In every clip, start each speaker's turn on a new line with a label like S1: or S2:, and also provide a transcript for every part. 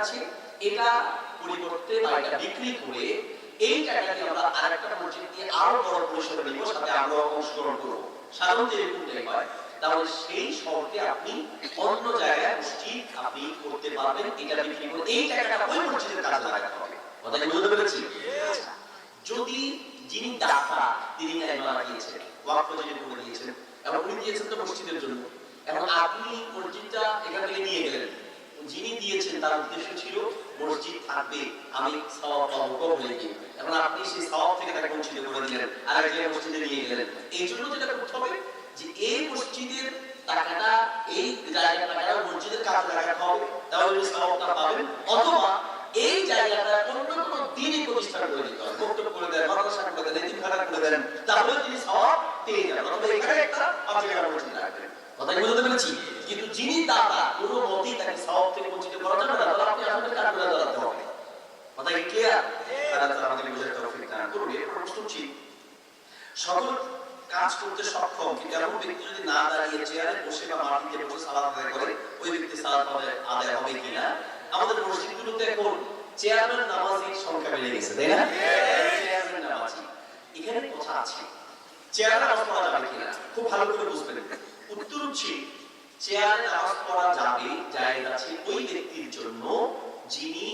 S1: আছে এটা পরিবর্তে বা এটা বিক্রি করে এই টাকাটি আমরা আরেকটা মসজিদ দিয়ে আরও বড় পরিসরে নিব, সাথে আমরা অংশগ্রহণ করব। সাধারণত এরকমটাই হয়। তাহলে সেই শর্তে আপনি অন্য জায়গায় মসজিদ আপনি করতে পারবেন, এটা বিক্রি করে এই টাকাটা ওই মসজিদের কাজে লাগাতে হবে। কথা কি বুঝতে পেরেছি। যদি যিনি দাতা তিনি মারা দিয়েছেন, ওয়াকফ যিনি করে দিয়েছেন, এবং উনি দিয়েছেন তো মসজিদের জন্য, এবং আপনি মসজিদটা এখান থেকে নিয়ে গেলেন। যিনি দিয়েছেন তার উদ্দেশ্য ছিল মসজিদ থাকবে, আমি সওয়াব পাবো গিয়ে। এখন আপনি সেই সওয়াব থেকে তাকে বঞ্চিত করে দিলেন আর এক মসজিদে নিয়ে গেলেন। এই জন্য যেটা করতে হবে যে এই মসজিদের টাকাটা, এই জায়গার টাকাটা মসজিদের কাজে লাগাতে হবে, তাহলে সওয়াবটা পাবেন। অথবা এই জায়গাটা অন্য কোনো দিনই প্রতিষ্ঠান করে দিতে হবে। বক্তব্য করে দেন, মাদ্রাসা করে দেন এতিমখানা করে দেন, তাহলে তিনি সওয়াব পেয়ে যাবেন। অথবা এখানে একটা পাঁচ জায়গায় মসজিদ রাখবেন। কথা বুঝতে পেরেছি? কিন্তু যিনি দাতা কোনো মতেই তাকে সওয়াব থেকে বঞ্চিত করা যাবে না তাহলে আপনি আসলে কাঠগুলো দাঁড়াতে হবে কথা কি ক্লিয়ার তাহলে তারা আমাদের বুঝে তৌফিক দান করবে এর প্রশ্ন হচ্ছে সকল কাজ করতে সক্ষম, কিন্তু এমন ব্যক্তি যদি না দাঁড়িয়ে চেয়ারে বসে বা মাটিতে বসে সালাদ আদায় করে, ওই ব্যক্তি সালাদ আদায় আদায় হবে কিনা? আমাদের মসজিদগুলোতে এখন চেয়ারম্যান নামাজির সংখ্যা বেড়ে গেছে, তাই না? চেয়ারম্যান নামাজি। এখানে কথা আছে চেয়ারে নামাজ পড়া যাবে কিনা? খুব ভালো করে বুঝবেন। উত্তর হচ্ছে চেয়ারে নামাজ পড়া যাবে, জায়েজ আছে ওই ব্যক্তির জন্য যিনি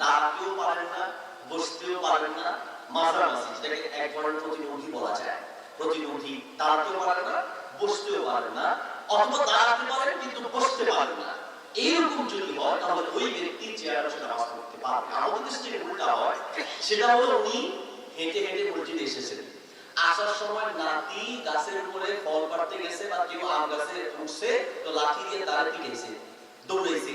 S1: দাঁড়াতেও পারেন না, বসতেও পারেন না সেটা হলো উনি হেঁটে হেঁটে এসেছেন। সময় গাছের উপরে গেছে তো দিয়ে দৌড়েছে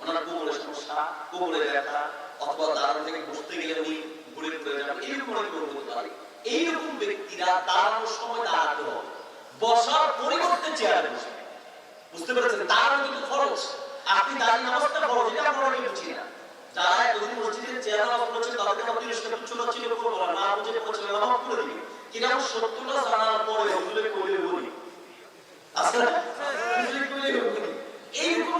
S1: ওনার কোমরের সমস্যা, কোমরে ব্যথা অথবা দাঁড়ানো থেকে বসতে গেলে উনি ঘুরে ঘুরে যাবেন এরকম অনেক রোগ হতে পারে। এইরকম ব্যক্তিরা দাঁড়ানোর সময় দাঁড়াতে হবে বসার পরিবর্তে চেয়ারে বসে। বুঝতে পেরেছেন? দাঁড়ানো কিন্তু খরচ। আপনি দাঁড়িয়ে নামাজটা খরচ এটা আমরা অনেকে বুঝি না। যারা এতদিন মসজিদের চেয়ার নামাজ পড়েছেন, তাদেরকে আমরা তিরিশ টাকা চুলো ছিল করব না বুঝে পড়ছে নামাজ পড়ে দিবে কিন্তু আমার সত্যটা জানার পরে হুজুরে কইলে বলি। আসলে হুজুরে কইলে বলি এইরকম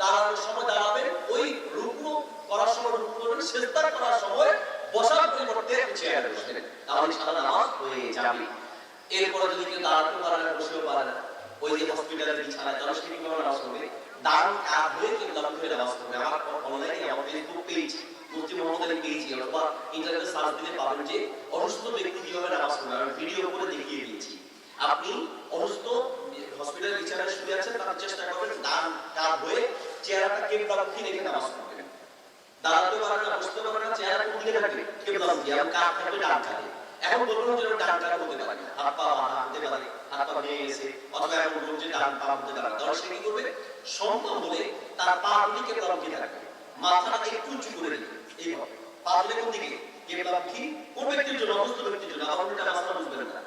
S1: দাঁড়ানোর সময় দাঁড়াবেন, ওই রুকু করার সময়, রুকু করবেন সেজদা করার সময় বসার পরিবর্তে চেয়ারে বসবেন তাহলে সারা নামাজ হয়ে যাবে। এরপরে যদি কেউ দাঁড়াতে পারে না, বসেও পারে না, ওই যে হসপিটালের বিছানায় তারা সেটি কীভাবে নামাজ পড়বে। দারুণ কাজ হয়ে কেউ দারুণ করে নামাজ পড়বে। আমার অনলাইনে আমার Facebook page Mufti Mohammad Ali page অথবা ইন্টারনেটে সার্চ দিলে পাবেন যে, অসুস্থ ব্যক্তি কীভাবে নামাজ পড়বে? আমি ভিডিও করে দেখিয়ে দিয়েছি। আপনি অসুস্থ হসপিটালের বিছানায় শুয়ে আছেন তার চেষ্টা করবেন ডান কাত হয়ে চেহারাটা কেবলামুখী রেখে নামাজ পড়বেন দাঁড়াতে পারেন না, বসতে পারেন না, চেহারা দিকে থাকবে কেবলামুখী এবং কাত থাকবে ডান কাতে এখন বলুন যে ডান কাত হতে পারে হাত পা হতে পারে, হাত পা ভেঙে গেছে, অথবা এখন বলুন যে ডান পা হতে পারে তাহলে সে কি করবে? সম্ভব হলে তার পা দুটি কেবলামুখী থাকবে মাথাটা একটু উঁচু করে দিবে এইভাবে। পা কোন দিকে? কেবলামুখী কোন ব্যক্তির জন্য? অসুস্থ ব্যক্তির জন্য। আবার উল্টা মাথা বুঝবেন না।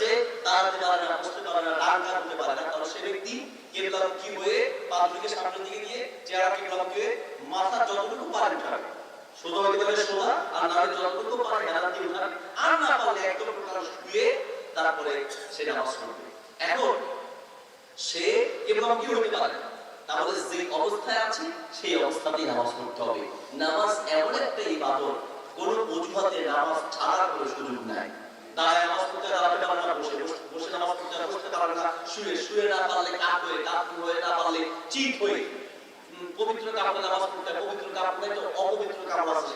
S1: যে দাঁড়াতে পারে না, বসতে পারে না ডান কাত হতে পারে না, তাহলে সে ব্যক্তি কেবলামুখী হয়ে সামনের দিকে কেবলামুখী হয়ে মাথা যতটুকু পারে উঠাবে। সোজা সোজা, আর না হলে যতটুকু পারে হেলান দিয়ে উঠাবে। আর না পারলে একদম প্রকার শুয়ে তারপরে সে নামাজ পড়বে। এখন সে পারে তাহলে যে অবস্থায় আছে, সেই অবস্থাতেই নামাজ পড়তে হবে। নামাজ এমন একটা ইবাদত, কোন অজুহাতে নামাজ কোনো সুযোগ নাই। দাঁড়ায় নামাজ পড়তে, দাঁড়াতে পারে না, বসে বসে- বসে নামাজ পড়তে বসতে পারে না শুয়ে শুয়ে না পারলে কাত হয়ে কাত হয়ে না পারলে চিত হয়ে পবিত্র কাপড়ে নামাজ অপবিত্র কাপড় আছে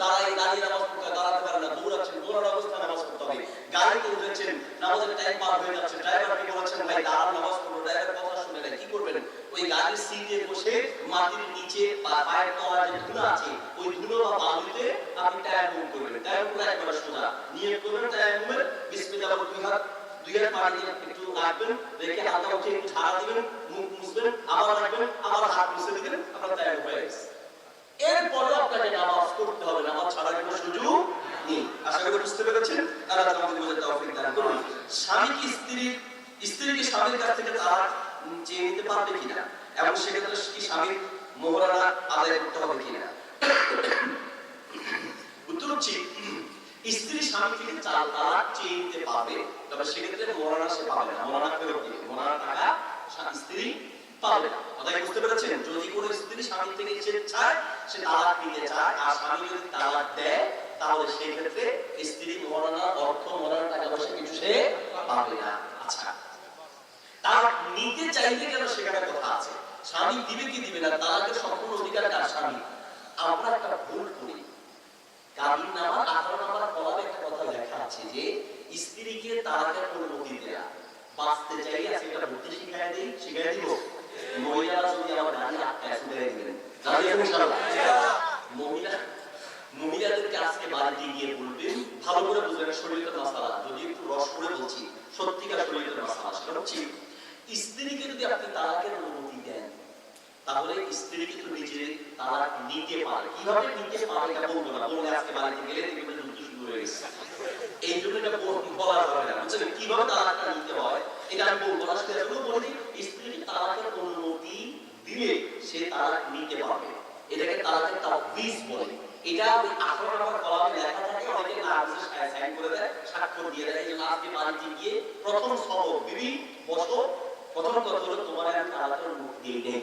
S1: দাঁড়াই দাঁড়িয়ে নামাজ পড়তে হয়, দাঁড়াতে পারে না দৌড়াচ্ছেন দৌড়ানো অবস্থায় নামাজ পড়তে হবে গাড়িতে উঠেছেন নামাজের টাইম পার হয়ে যাচ্ছে ড্রাইভারকে বলেছেন ভাই দাঁড়ান নামাজ পড়ব ড্রাইভার কথা শুনে না কি করবেন ওই গাড়ির সিটে বসে মাটির নিচে পায়ের যে ধুলো আছে, ওই ধুলো বা বালুতে আপনি টায়ার মুভ করবেন। টায়ার মুভ একবার সোজা। নিয়ে করবেন টায়ার মুভের বিসমিল্লাহ দুই হাত দুই হাত একটু রাখবেন, রেখে উঠে একটু ঝাড়া দিবেন, মুখ মুছবেন, আবার রাখবেন, আবার হাত মুছে দিবেন, আপনার টায়ার হয়ে গেছে। এরপরে আপনাকে নামাজ করতে হবে। নামাজ ছাড়ার কোনো সুযোগ নেই। আশা করি বুঝতে পেরেছেন? আল্লাহ আমাদের তৌফিক দান করুন। স্বামী কি স্ত্রী স্ত্রীকে স্বামীর কাছ থেকে তালাক চেয়ে নিতে পারবে কিনা? এবং সেক্ষেত্রে কি স্বামীর মোহরানা আদায় করতে হবে কিনা। উত্তর হচ্ছে, স্ত্রী স্বামী থেকে চাল তালাক চেয়ে নিতে পারবে, তবে সেক্ষেত্রে মোহরানা সে পাবে না। মোহরানা ফেরত দিবে। মোহরানা টাকা স্ত্রী পাবে না। কথাই বুঝতে পেরেছেন? যদি কোনো স্ত্রী স্বামী থেকে চায়, সে তালাক নিতে চায়, আর স্বামী যদি তালাক দেয়, তাহলে সেই ক্ষেত্রে স্ত্রী মরণা অর্থ মরণা টাকা পয়সা কিছু সে পাবে না। নিতে চাইলে কেন সেখানে কথা আছে। স্বামী দিবে কি দিবে না, তালাকের সম্পূর্ণ অধিকার কার স্বামী আমরা একটা ভুল করি। নামার, আঠারো কলামে একটা কথা লেখা আছে যে, স্ত্রীকে অনুমতি দেয়া বাঁচতে চাই আজকে বুদ্ধি শিখাই দিই, শিখাই দিব। মহিলারা যদি আমার গাড়ি আটকায় দিবেন এখন মহিলা মহিলাদেরকে আজকে বাড়িতে গিয়ে বলবেন ভালো করে বুঝবেন শরীরের মাসালা। যদি একটু রস করে বলছি, সত্যিকার শরীরের মাসালা, সেটা হচ্ছে স্ত্রীকে যদি আপনি তালাকের অনুমতি দেন, তাহলে স্ত্রী কিন্তু নিজে তালাক নিতে পারে। কীভাবে নিতে পারে এটা বলব না। বললে আজকে বাড়িতে গেলে এই জন্য এটা বলা না। কীভাবে তালাকটা নিতে হয়, এটা আমি বলব না। সেটা বলি স্ত্রীকে তালাকের অনুমতি দিলে সে তালাক নিতে পারবে। এটাকে তালাকের তাবিজ বলে। এটা ওই কলামে লেখা থাকে। অনেকে সাইন করে দেয়, স্বাক্ষর দিয়ে দেয়। এই বাড়িতে গিয়ে প্রথম বিবি বসো প্রথম কথা হলো তোমার আমি তালাকের অনুমতি দিয়ে নেই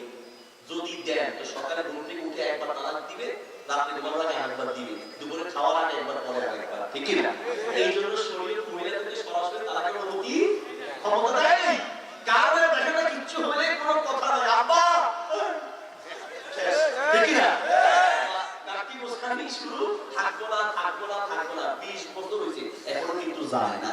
S1: যদি দেন তো সকালে ঘুম থেকে উঠে একবার তালাক দিবে রাত্রে ঘুমানোর আগে একবার দিবে। দুপুরে খাওয়ার আগে একবার পরে একবার। ঠিক কি না? এই জন্য শরীর মহিলাদেরকে সরাসরি তালাকের অনুমতি ক্ষমতা দেয় কারণ দেখে না কিচ্ছু হলে কোনো কথা নাই। আব্বা! ঠিক কি না? শুরু, থাকব না থাকব না থাকব না। বিশ বছর হয়েছে, এখনও কিন্তু যায় না।